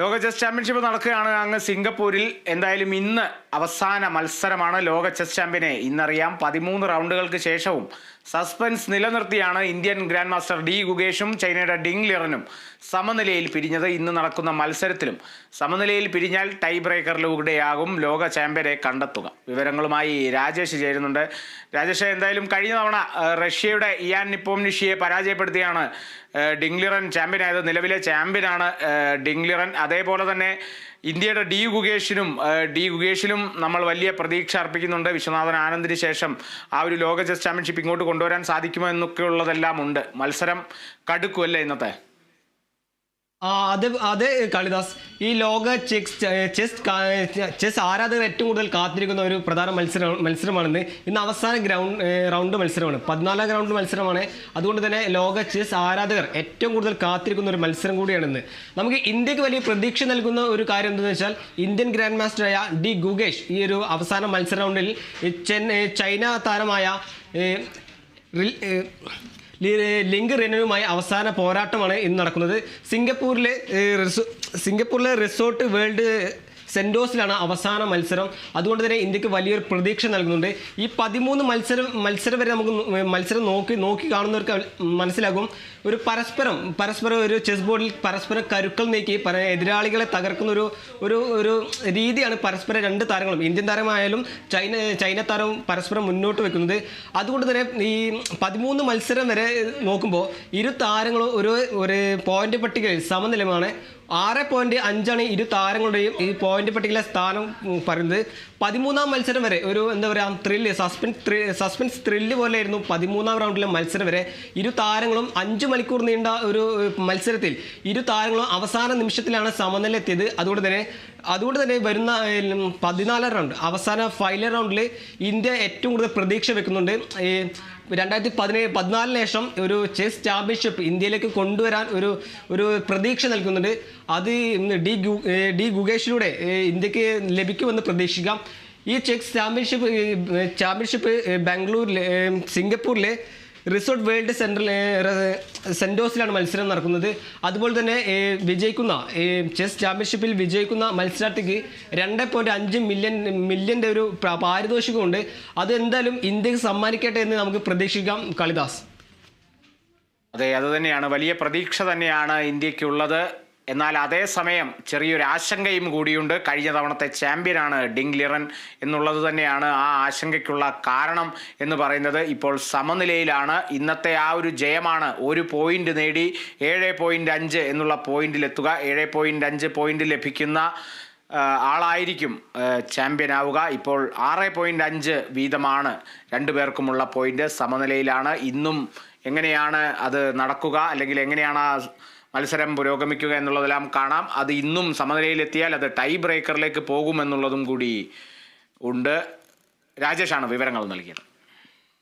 ലോക chess championship നടക്കുകയാണ് അങ്ങ് സിംഗപ്പൂരിൽ. എന്തായാലും ഇന്ന് അവസാന മത്സരമാണ് ലോക ചെസ് ചാമ്പ്യനെ. ഇന്നറിയാം പതിമൂന്ന് റൗണ്ടുകൾക്ക് ശേഷവും സസ്പെൻസ് നിലനിർത്തിയാണ് ഇന്ത്യൻ ഗ്രാൻഡ് മാസ്റ്റർ ഡി ഗുഗേഷും ചൈനയുടെ ഡിങ് ലിറനും സമനിലയിൽ പിരിഞ്ഞത് ഇന്ന് നടക്കുന്ന മത്സരത്തിലും. സമനിലയിൽ പിരിഞ്ഞാൽ ടൈ ബ്രേക്കറിലൂടെയാകും ലോക ചാമ്പ്യനെ കണ്ടെത്തുക. വിവരങ്ങളുമായി രാജേഷ് ചേരുന്നുണ്ട്. രാജേഷ് എന്തായാലും കഴിഞ്ഞ തവണ റഷ്യയുടെ ഇയാൻ നിപ്പോംനിഷിയെ പരാജയപ്പെടുത്തിയാണ് ഡിംഗ്ലിറൻ ചാമ്പ്യനായത്. നിലവിലെ ചാമ്പ്യനാണ് ഡിംഗ്ലിറൻ അതേപോലെ തന്നെ ഇന്ത്യയുടെ ഡി ഗുഗേഷിനും ഡി ഗുഗേഷിലും നമ്മൾ വലിയ പ്രതീക്ഷ അർപ്പിക്കുന്നുണ്ട്. വിശ്വനാഥൻ ആനന്ദിന് ശേഷം ആ ഒരു ലോക ചെസ് ചാമ്പ്യൻഷിപ്പ് ഇങ്ങോട്ട് കൊണ്ടുവരാൻ സാധിക്കുമോ എന്നൊക്കെയുള്ളതെല്ലാം ഉണ്ട്. മത്സരം കടുക്കുമല്ലേ ഇന്നത്തെ? അത് അത് കാളിദാസ്. ഈ ലോക ചെസ് ചെസ് ചെസ് ആരാധകർ ഏറ്റവും കൂടുതൽ കാത്തിരിക്കുന്ന ഒരു പ്രധാന മത്സരം മത്സരമാണെന്ന്. ഇന്ന് അവസാന ഗ്രൗണ്ട് റൗണ്ട് മത്സരമാണ്. പതിനാലാം ഗ്രൗണ്ട് മത്സരമാണ്. അതുകൊണ്ട് തന്നെ ലോക ചെസ് ആരാധകർ ഏറ്റവും കൂടുതൽ കാത്തിരിക്കുന്ന ഒരു മത്സരം കൂടിയാണെന്ന്. നമുക്ക് ഇന്ത്യയ്ക്ക് വലിയ പ്രതീക്ഷ നൽകുന്ന ഒരു കാര്യം എന്തെന്ന് വെച്ചാൽ ഇന്ത്യൻ ഗ്രാൻഡ് മാസ്റ്ററായ ഡി ഗുഗേഷ് ഈ ഒരു അവസാന മത്സര റൗണ്ടിൽ ചെന്നൈ ചൈന താരമായ ലിങ്ക് റെനുവുമായി അവസാന പോരാട്ടമാണ് ഇന്ന് നടക്കുന്നത്. സിംഗപ്പൂരിലെ സിംഗപ്പൂരിലെ റിസോർട്ട് വേൾഡ് സെൻഡോസിലാണ് അവസാന മത്സരം. അതുകൊണ്ട് തന്നെ ഇന്ത്യയ്ക്ക് വലിയൊരു പ്രതീക്ഷ നൽകുന്നുണ്ട്. ഈ പതിമൂന്ന് മത്സരം മത്സരം വരെ നമുക്ക് മത്സരം നോക്കി നോക്കി കാണുന്നവർക്ക് മനസ്സിലാകും. ഒരു പരസ്പരം പരസ്പരം ഒരു ചെസ് ബോർഡിൽ പരസ്പരം കരുക്കൾ നീക്കി പര എതിരാളികളെ തകർക്കുന്ന ഒരു ഒരു ഒരു രീതിയാണ് പരസ്പരം രണ്ട് താരങ്ങളും. ഇന്ത്യൻ താരമായാലും ചൈന ചൈന താരവും പരസ്പരം മുന്നോട്ട് വെക്കുന്നത്. അതുകൊണ്ട് തന്നെ ഈ പതിമൂന്ന് മത്സരം വരെ നോക്കുമ്പോൾ ഇരു താരങ്ങളും ഒരു ഒരു പോയിന്റ് പട്ടികയിൽ സമനിലമാണ്. ആറ് പോയിന്റ് അഞ്ചാണ് ഇരു താരങ്ങളുടെയും ഈ പോയിന്റ് പട്ടികയിലെ സ്ഥാനം പറയുന്നത്. പതിമൂന്നാം മത്സരം വരെ ഒരു എന്താ പറയുക ത്രില്ല് സസ്പെൻസ് സസ്പെൻസ് ത്രില്ല് പോലെയായിരുന്നു പതിമൂന്നാം റൗണ്ടിലെ മത്സരം വരെ. ഇരു താരങ്ങളും അഞ്ച് മണിക്കൂർ നീണ്ട ഒരു മത്സരത്തിൽ ഇരു താരങ്ങളും അവസാന നിമിഷത്തിലാണ് സമനില എത്തിയത് അതുകൊണ്ട് തന്നെ അതുകൊണ്ട് തന്നെ വരുന്ന പതിനാലാം റൗണ്ട് അവസാന ഫൈനൽ റൗണ്ടിൽ ഇന്ത്യ ഏറ്റവും കൂടുതൽ പ്രതീക്ഷ വെക്കുന്നുണ്ട്. ഈ രണ്ടായിരത്തി പതിനേഴ് പതിനാലിന് ശേഷം ഒരു ചെസ് ചാമ്പ്യൻഷിപ്പ് ഇന്ത്യയിലേക്ക് കൊണ്ടുവരാൻ ഒരു ഒരു പ്രതീക്ഷ നൽകുന്നുണ്ട്. അത് ഡി ഗു ഡി ഗുഗേഷിലൂടെ ഇന്ത്യയ്ക്ക് ലഭിക്കുമെന്ന് പ്രതീക്ഷിക്കാം. ഈ ചെസ് ചാമ്പ്യൻഷിപ്പ് ചാമ്പ്യൻഷിപ്പ് ബാംഗ്ലൂരിലെ സിംഗപ്പൂരിലെ റിസോർട്ട് വേൾഡ് സെൻട്രൽ സെന്റോസിലാണ് മത്സരം നടക്കുന്നത്. അതുപോലെ തന്നെ വിജയിക്കുന്ന ചെസ് ചാമ്പ്യൻഷിപ്പിൽ വിജയിക്കുന്ന മത്സരാർത്ഥിക്ക് രണ്ട് പോയിന്റ് അഞ്ച് മില്യൺ മില്യന്റെ ഒരു പ്ര- പാരിതോഷികമുണ്ട്. അത് എന്തായാലും ഇന്ത്യയ്ക്ക് സമ്മാനിക്കട്ടെ എന്ന് നമുക്ക് പ്രതീക്ഷിക്കാം കളിദാസ്. അതെ അത് തന്നെയാണ്. വലിയ പ്രതീക്ഷ തന്നെയാണ് ഇന്ത്യക്കുള്ളത്. എന്നാൽ അതേസമയം ചെറിയൊരു ആശങ്കയും കൂടിയുണ്ട്. കഴിഞ്ഞ തവണത്തെ ചാമ്പ്യനാണ് ഡിങ് എന്നുള്ളത് തന്നെയാണ് ആ ആശങ്കയ്ക്കുള്ള കാരണം എന്ന് പറയുന്നത്. ഇപ്പോൾ സമനിലയിലാണ്. ഇന്നത്തെ ആ ഒരു ജയമാണ് ഒരു പോയിന്റ് നേടി ഏഴ് പോയിന്റ് അഞ്ച് എന്നുള്ള പോയിന്റിലെത്തുക. ഏഴ് പോയിന്റ് അഞ്ച് പോയിന്റ് ലഭിക്കുന്ന ആളായിരിക്കും ചാമ്പ്യൻ ആവുക ഇപ്പോൾ ആറ് പോയിന്റ് അഞ്ച് വീതമാണ് രണ്ടു പേർക്കുമുള്ള പോയിന്റ്. സമനിലയിലാണ്. ഇന്നും എങ്ങനെയാണ് അത് നടക്കുക അല്ലെങ്കിൽ എങ്ങനെയാണ് ആ മത്സരം പുരോഗമിക്കുക എന്നുള്ളതെല്ലാം കാണാം. അത് ഇന്നും സമനിലയിലെത്തിയാൽ അത് ടൈ ബ്രേക്കറിലേക്ക് പോകുമെന്നുള്ളതും കൂടി ഉണ്ട്. രാജേഷാണ് വിവരങ്ങൾ നൽകിയത്.